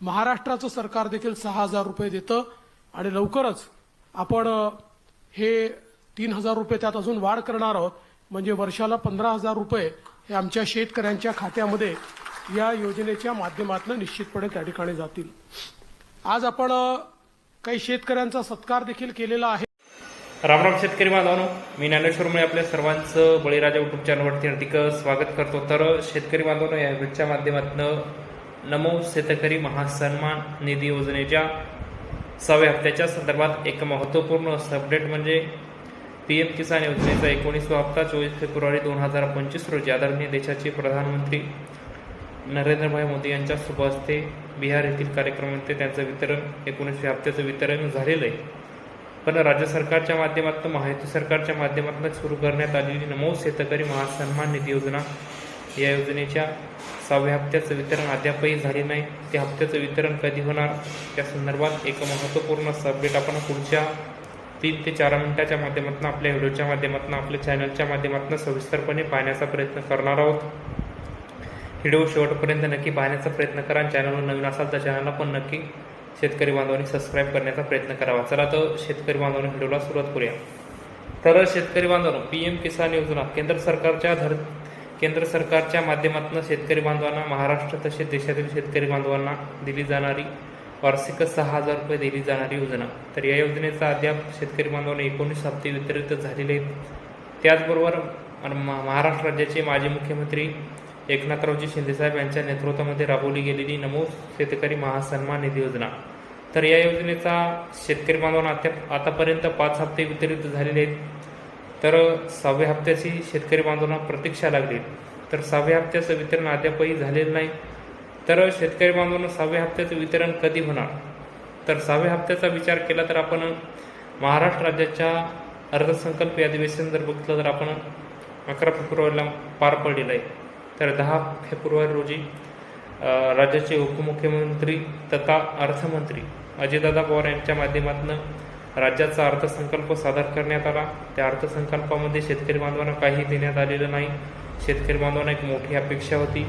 महाराष्ट्राचं सरकार देखील सहा हजार रुपये देतं आणि लवकरच आपण हे तीन हजार रुपये त्यात अजून वाढ करणार आहोत. म्हणजे वर्षाला पंधरा हजार रुपये हे आमच्या शेतकऱ्यांच्या खात्यामध्ये या योजनेच्या माध्यमातून निश्चितपणे त्या ठिकाणी जातील. आज आपण काही शेतकऱ्यांचा सत्कार देखील केलेला आहे. रामराम शेतकरी बांधवांनो मी ज्ञानेश्वरमुळे आपल्या सर्वांचं बळीराजा युट्यूब चॅनलवरती हार्दिक स्वागत करतो. तर शेतकरी बांधवांनो या व्हिडिओच्या माध्यमातून नमो शेतकरी महासन्मान निधी योजनेच्या सहाव्या हप्त्याच्या संदर्भात एक महत्त्वपूर्ण अपडेट म्हणजे पी एम किसान योजनेचा एकोणीसवा हप्ता चोवीस फेब्रुवारी दोन हजार पंचवीस रोजी आदरणीय देशाचे प्रधानमंत्री नरेंद्रभाई मोदी यांच्या शुभ हस्ते बिहार येथील कार्यक्रमामध्ये त्यांचं वितरण एकोणीसव्या हप्त्याचं वितरण झालेलं आहे. पण राज्य सरकारच्या माध्यमातून महायुती सरकारच्या माध्यमातून सुरू करण्यात आलेली नमो शेतकरी महासन्मान निधी योजना या योजनेच्या सहाव्या हप्त्याचं वितरण अद्यापही झाले नाही. त्या हप्त्याचं वितरण कधी होणार? त्या संदर्भात एक महत्त्वपूर्ण अपडेट आपण पुढच्या तीन ते चार मिनिटाच्या माध्यमातून आपल्या व्हिडिओच्या माध्यमातून आपल्या चॅनलच्या माध्यमातून सविस्तरपणे पाहण्याचा प्रयत्न करणार आहोत. व्हिडिओ शेवटपर्यंत नक्की पाहण्याचा प्रयत्न करा. आणि चॅनलवर नवीन असाल तर चॅनलला पण नक्की शेतकरी बांधवांनी सबस्क्राईब करण्याचा प्रयत्न करावा. चला तर शेतकरी बांधवांनी व्हिडिओला सुरुवात करूया. तर शेतकरी बांधवांनो पी एम किसान योजना केंद्र सरकारच्या धर केंद्र सरकारच्या माध्यमातून शेतकरी बांधवांना महाराष्ट्र तसेच देशातील शेतकरी बांधवांना दिली जाणारी वार्षिक सहा हजार रुपये दिली जाणारी योजना. तर या योजनेचा अद्याप शेतकरी बांधवांना एकोणीस हप्ते वितरित झालेले आहेत. त्याचबरोबर म- महाराष्ट्र राज्याचे माजी मुख्यमंत्री एकनाथरावजी शिंदेसाहेब यांच्या नेतृत्वामध्ये राबवली गेलेली नमो शेतकरी महासन्मान निधी योजना. तर या योजनेचा शेतकरी बांधवांना अद्याप आतापर्यंत पाच हप्ते वितरित झालेले आहेत. तर सहाव्या हप्त्याची शेतकरी बांधवांना प्रतीक्षा लागली. तर सहाव्या हप्त्याचं वितरण अद्यापही झालेलं नाही. तर शेतकरी बांधवांना सहाव्या हप्त्याचं वितरण कधी होणार? तर सहाव्या हप्त्याचा विचार केला तर आपण महाराष्ट्र राज्याच्या अर्थसंकल्प अधिवेशन जर बघितलं तर आपण अकरा फेब्रुवारीला पार पडलेलं आहे. तर दहा फेब्रुवारी रोजी राज्याचे उपमुख्यमंत्री तथा अर्थमंत्री अजितदादा पवार यांच्या माध्यमातून राज्याचा अर्थसंकल्प सादर करण्यात आला. त्या अर्थसंकल्पामध्ये शेतकरी बांधवांना काही देण्यात आलेलं नाही. शेतकरी बांधवांना एक मोठी अपेक्षा होती.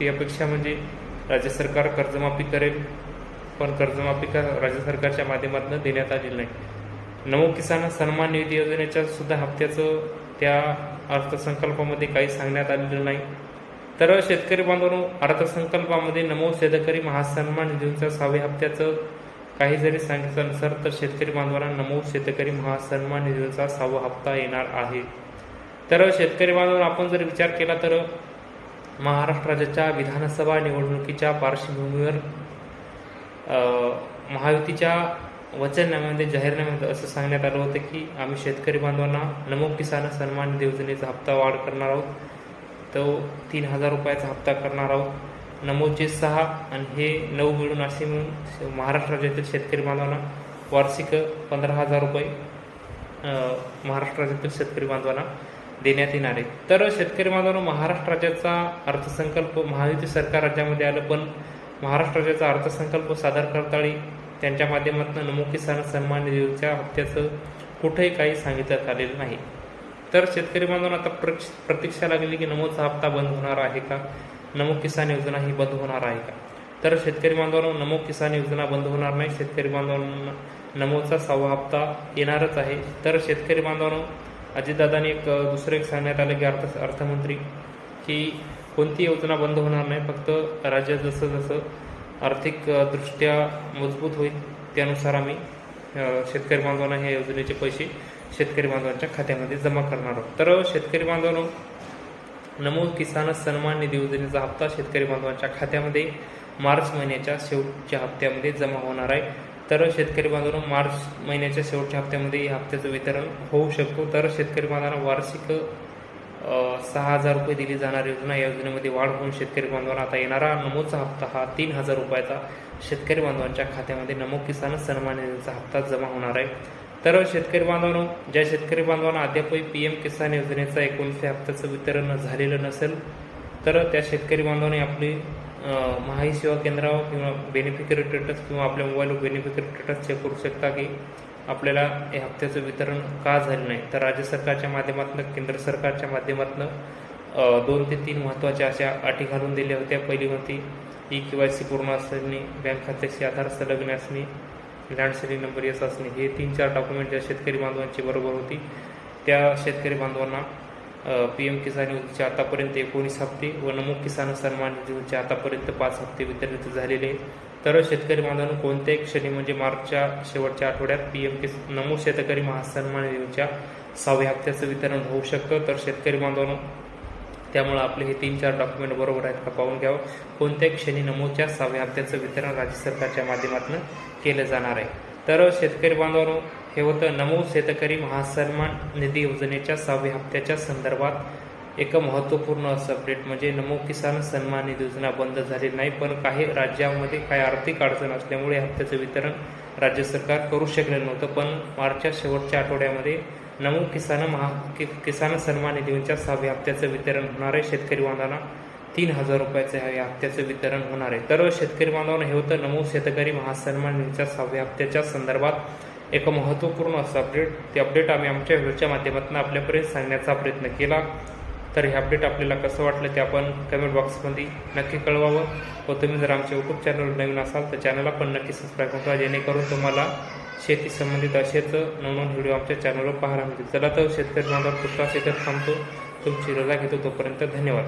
ती अपेक्षा म्हणजे राज्य सरकार कर्जमाफी करेल पण कर्जमाफी का राज्य सरकारच्या माध्यमातून देण्यात आलेलं नाही. नमो किसान सन्मान निधी योजनेच्या सुद्धा हप्त्याचं त्या अर्थसंकल्पामध्ये काही सांगण्यात आलेलं नाही. तर शेतकरी बांधवांनो अर्थसंकल्पामध्ये नमो शेतकरी महासन्मान निधीच्या सहाव्या हप्त्याचं काही जरी सांगितलं नसेल तर शेतकरी बांधवांना नमो शेतकरी महासन्मान निधीचा सहावा हप्ता येणार आहे. तर शेतकरी बांधवांना आपण जर विचार केला तर महाराष्ट्र राज्याच्या विधानसभा निवडणुकीच्या पार्श्वभूमीवर महायुतीच्या वचननाम्यामध्ये जाहीरनाम्यामध्ये असं सांगण्यात आलं होतं की आम्ही शेतकरी बांधवांना नमो किसान सन्मान निधी योजनेचा हप्ता वाढ करणार आहोत. तो तीन हजार रुपयाचा हप्ता करणार आहोत. नमोचे सहा आणि हे नऊ मिळून असे मिळून महाराष्ट्र राज्यातील शेतकरी बांधवांना वार्षिक पंधरा हजार रुपये महाराष्ट्र राज्यातील शेतकरी बांधवांना देण्यात येणार आहे. तर शेतकरी बांधवांना महाराष्ट्र राज्याचा अर्थसंकल्प महायुती सरकार राज्यामध्ये आलं पण महाराष्ट्र राज्याचा अर्थसंकल्प सादर करताळी त्यांच्या माध्यमातून नमो किसान सन्मान निधीच्या हप्त्याचं कुठेही काही सांगितलं आलेलं नाही. तर शेतकरी बांधवांना आता प्रतीक्षा लागली की नमोचा हप्ता बंद होणार आहे का? नमो किसान योजना ही बंद होणार आहे का? तर शेतकरी बांधवांना नमो किसान योजना बंद होणार नाही. शेतकरी बांधवांना नमोचा सहावा हप्ता येणारच आहे. तर शेतकरी बांधवांनो अजितदादांनी एक दुसरं एक सांगण्यात आलं की अर्थ अर्थमंत्री की कोणती योजना बंद होणार नाही. फक्त राज्यात जसं जसं आर्थिक दृष्ट्या मजबूत होईल त्यानुसार आम्ही शेतकरी बांधवांना ह्या योजनेचे पैसे शेतकरी बांधवांच्या खात्यामध्ये जमा करणार आहोत. तर शेतकरी बांधवांनो नमो किसान सन्मान निधी योजनेचा हप्ता शेतकरी बांधवांच्या खात्यामध्ये मार्च महिन्याच्या शेवटच्या हप्त्यामध्ये जमा होणार आहे. तर शेतकरी बांधवांना मार्च महिन्याच्या शेवटच्या हप्त्यामध्ये या हप्त्याचं वितरण होऊ शकतो. तर शेतकरी बांधवांना वार्षिक सहा हजार रुपये दिली जाणारी. योजना या योजनेमध्ये वाढ होऊन शेतकरी बांधवांना आता येणारा नमोचा हप्ता हा तीन हजार रुपयाचा शेतकरी बांधवांच्या खात्यामध्ये नमो किसान सन्मान निधीचा हप्ता जमा होणार आहे. तर शेतकरी बांधवांनो ज्या शेतकरी बांधवांना अद्यापही पी एम किसान योजनेचा एकोणीसशे हप्त्याचं वितरण झालेलं नसेल तर त्या शेतकरी बांधवांनी आपली महाई सेवा केंद्रावर किंवा बेनिफिशरी स्टेटस किंवा आपल्या मोबाईलवर बेनिफिशरी स्टेटस चेक करू शकता की आपल्याला हे हप्त्याचं वितरण का झालं नाही. तर राज्य सरकारच्या माध्यमातून केंद्र सरकारच्या माध्यमातून दोन ते तीन महत्त्वाच्या अशा अटी घालून दिल्या होत्या. पहिली होती ई के वाय सी पूर्ण असणे बँक खात्याशी आधार संलग्न असणे लँड सेलिंग नंबर एस असणे हे तीन चार डॉक्युमेंट ज्या शेतकरी बांधवांची बरोबर होती त्या शेतकरी बांधवांना पी एम किसान योजनेचे आतापर्यंत एकोणीस हप्ते व नमो किसान सन्मान योजनेचे आतापर्यंत पाच हप्ते वितरित झालेले आहेत. तर शेतकरी बांधवांना कोणत्याही क्षणी म्हणजे मार्चच्या शेवटच्या आठवड्यात पी एम किस नमो शेतकरी महासन्मान योजनेच्या सहाव्या हप्त्याचं वितरण होऊ शकतं तर शेतकरी बांधवांना त्यामुळे आपले हे तीन चार डॉक्युमेंट बरोबर आहेत का पाहून घ्यावं. कोणत्याही क्षणी नमोच्या सहाव्या हप्त्याचं वितरण राज्य सरकारच्या माध्यमातून केलं जाणार आहे. तर शेतकरी बांधवांनो हे होतं नमो शेतकरी महासन्मान निधी योजनेच्या सहाव्या हप्त्याच्या संदर्भात एक महत्त्वपूर्ण असं अपडेट म्हणजे नमो किसान सन्मान निधी योजना बंद झालेली नाही पण काही राज्यामध्ये काही आर्थिक अडचण असल्यामुळे हप्त्याचं वितरण राज्य सरकार करू शकलेलं नव्हतं. पण मार्चच्या शेवटच्या आठवड्यामध्ये नमो किसान महा कि किसान सन्मान निधीच्या सहाव्या हप्त्याचं वितरण होणार आहे. शेतकरी बांधवांना तीन हजार रुपयाचं या हप्त्याचं वितरण होणार आहे. तर शेतकरी बांधवांना हे होतं नमो शेतकरी महासन्मान निधीच्या सहाव्या हप्त्याच्या संदर्भात एक महत्त्वपूर्ण असं अपडेट ते अपडेट आम्ही आमच्या व्हिडिओच्या माध्यमातून आपल्यापर्यंत सांगण्याचा प्रयत्न केला. तर हे अपडेट आपल्याला कसं वाटलं ते आपण कमेंट बॉक्समध्ये नक्की कळवावं. व तुम्ही जर आमच्या यूट्यूब चॅनल नवीन असाल तर चॅनलला पण नक्की सबस्क्राईब करा जेणेकरून तुम्हाला शेती संबंधित असेच नवनवीन व्हिडिओ आमच्या चॅनलवर पाहायला मिळतील. चला तर शेतकरी बांधव पुढचा शेतात थांबतो. तुमची रजा घेतो तोपर्यंत धन्यवाद.